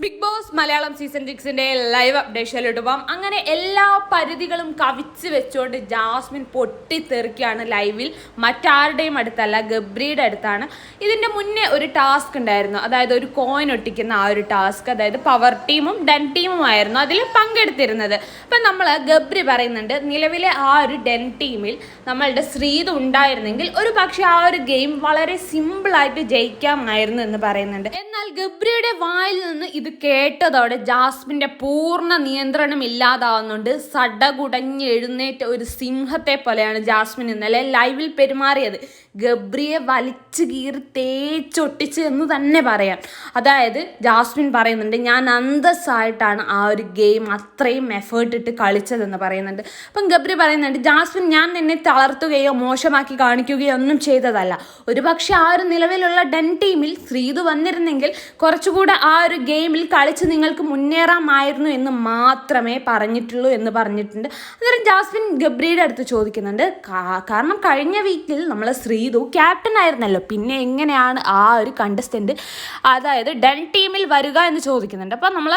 Big Boss Malayalam season സിക്സിന്റെ live അപ്ഡേഷനിലോട്ട് പോകാം അങ്ങനെ എല്ലാ പരിധികളും കവിച്ച് വെച്ചുകൊണ്ട് ജാസ്മിൻ പൊട്ടിത്തെറിക്കുകയാണ് ലൈവിൽ മറ്റാരുടെയും അടുത്തല്ല ഗബ്രിയുടെ അടുത്താണ്. ഇതിന്റെ മുന്നേ ഒരു ടാസ്ക് ഉണ്ടായിരുന്നു. അതായത് ഒരു കോയിൻ ഒട്ടിക്കുന്ന ആ ഒരു ടാസ്ക് അതായത് പവർ ടീമും ഡെൻ ടീമും ആയിരുന്നു അതിൽ പങ്കെടുത്തിരുന്നത്. അപ്പം നമ്മൾ ഗബ്രി പറയുന്നുണ്ട് നിലവിലെ ആ ഒരു ഡെൻ ടീമിൽ നമ്മളുടെ ശ്രീത് ഉണ്ടായിരുന്നെങ്കിൽ ഒരു പക്ഷേ ആ ഒരു ഗെയിം വളരെ സിമ്പിളായിട്ട് ജയിക്കാമായിരുന്നു എന്ന് പറയുന്നുണ്ട്. എന്നാൽ ഗബ്രിയുടെ വായിൽ നിന്ന് ഇത് കേട്ടതോടെ ജാസ്മിന്റെ പൂർണ നിയന്ത്രണം ഇല്ലാതാവുന്നുണ്ട്. സടകുടഞ്ഞ് എഴുന്നേറ്റ ഒരു സിംഹത്തെ പോലെയാണ് ജാസ്മിൻ ഇന്നലെ ലൈവിൽ പെരുമാറിയത്. ഗബ്രിയെ വലിച്ചു കീറി തേച്ചൊട്ടിച്ച് എന്ന് തന്നെ പറയാം. അതായത് ജാസ്മിൻ പറയുന്നുണ്ട് ഞാൻ അന്തസ്സായിട്ടാണ് ആ ഒരു ഗെയിം അത്രയും എഫേർട്ട് ഇട്ട് കളിച്ചതെന്ന് പറയുന്നുണ്ട്. അപ്പം ഗബ്രി പറയുന്നുണ്ട് ജാസ്മിൻ ഞാൻ നിന്നെ തളർത്തുകയോ മോശമാക്കി കാണിക്കുകയോ ഒന്നും ചെയ്തതല്ല. ഒരുപക്ഷെ ആ ഒരു നിലവിലുള്ള ഡെൻ ടീമിൽ ശ്രീതു വന്നിരുന്നെങ്കിൽ കുറച്ചുകൂടെ ആ ഒരു ഗെയിമിൽ കളിച്ച് നിങ്ങൾക്ക് മുന്നേറാമായിരുന്നു എന്ന് മാത്രമേ പറഞ്ഞിട്ടുള്ളൂ എന്ന് പറഞ്ഞിട്ടുണ്ട്. അന്നേരം ജാസ്മിൻ ഗബ്രിയുടെ അടുത്ത് ചോദിക്കുന്നുണ്ട് കാരണം കഴിഞ്ഞ വീക്കിൽ നമ്മൾ ശ്രീതു ക്യാപ്റ്റൻ ആയിരുന്നല്ലോ. പിന്നെ എങ്ങനെയാണ് ആ ഒരു കണ്ടസ്റ്റന്റ് അതായത് ഡൽ ടീമിൽ വരിക എന്ന് ചോദിക്കുന്നുണ്ട്. അപ്പോൾ നമ്മൾ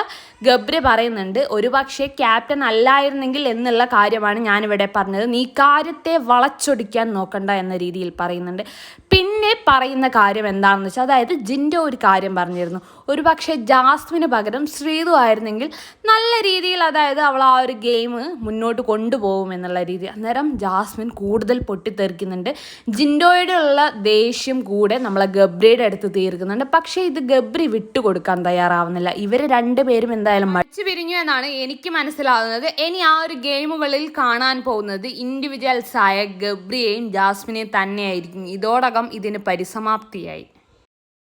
ഗബ്രി പറയുന്നുണ്ട് ഒരു പക്ഷേ ക്യാപ്റ്റൻ അല്ലായിരുന്നെങ്കിൽ എന്നുള്ള കാര്യമാണ് ഞാനിവിടെ പറഞ്ഞത്. നീ കാര്യത്തെ വളച്ചൊടിക്കാൻ നോക്കണ്ട എന്ന രീതിയിൽ പറയുന്നുണ്ട്. പിന്നെ പറയുന്ന കാര്യം എന്താണെന്ന് വെച്ചാൽ അതായത് ജിന്റെ ഒരു കാര്യം പറഞ്ഞിരുന്നു. ഒരു പക്ഷേ ജാസ്മിന് പകരം ശ്രീതു ആയിരുന്നെങ്കിൽ നല്ല രീതിയിൽ അതായത് അവൾ ആ ഒരു ഗെയിം മുന്നോട്ട് കൊണ്ടുപോകും എന്നുള്ള രീതി. അന്നേരം ജാസ്മിൻ കൂടുതൽ പൊട്ടിത്തെറിക്കുന്നുണ്ട്. ജിൻഡോയുടെ ഉള്ള ദേഷ്യം കൂടെ നമ്മളെ ഗബ്രിയുടെ അടുത്ത് തീർക്കുന്നുണ്ട്. പക്ഷേ ഇത് ഗബ്രി വിട്ടുകൊടുക്കാൻ തയ്യാറാവുന്നില്ല. ഇവർ രണ്ടുപേരും എന്തായാലും മടിച്ചു പിരിഞ്ഞു എന്നാണ് എനിക്ക് മനസ്സിലാവുന്നത്. ഇനി ആ ഒരു ഗെയിമുകളിൽ കാണാൻ പോകുന്നത് ഇൻഡിവിജ്വൽസ് ആയ ഗബ്രിയെയും ജാസ്മിനെയും തന്നെയായിരിക്കും. ഇതോടകം ഇതിന് പരിസമാപ്തിയായി.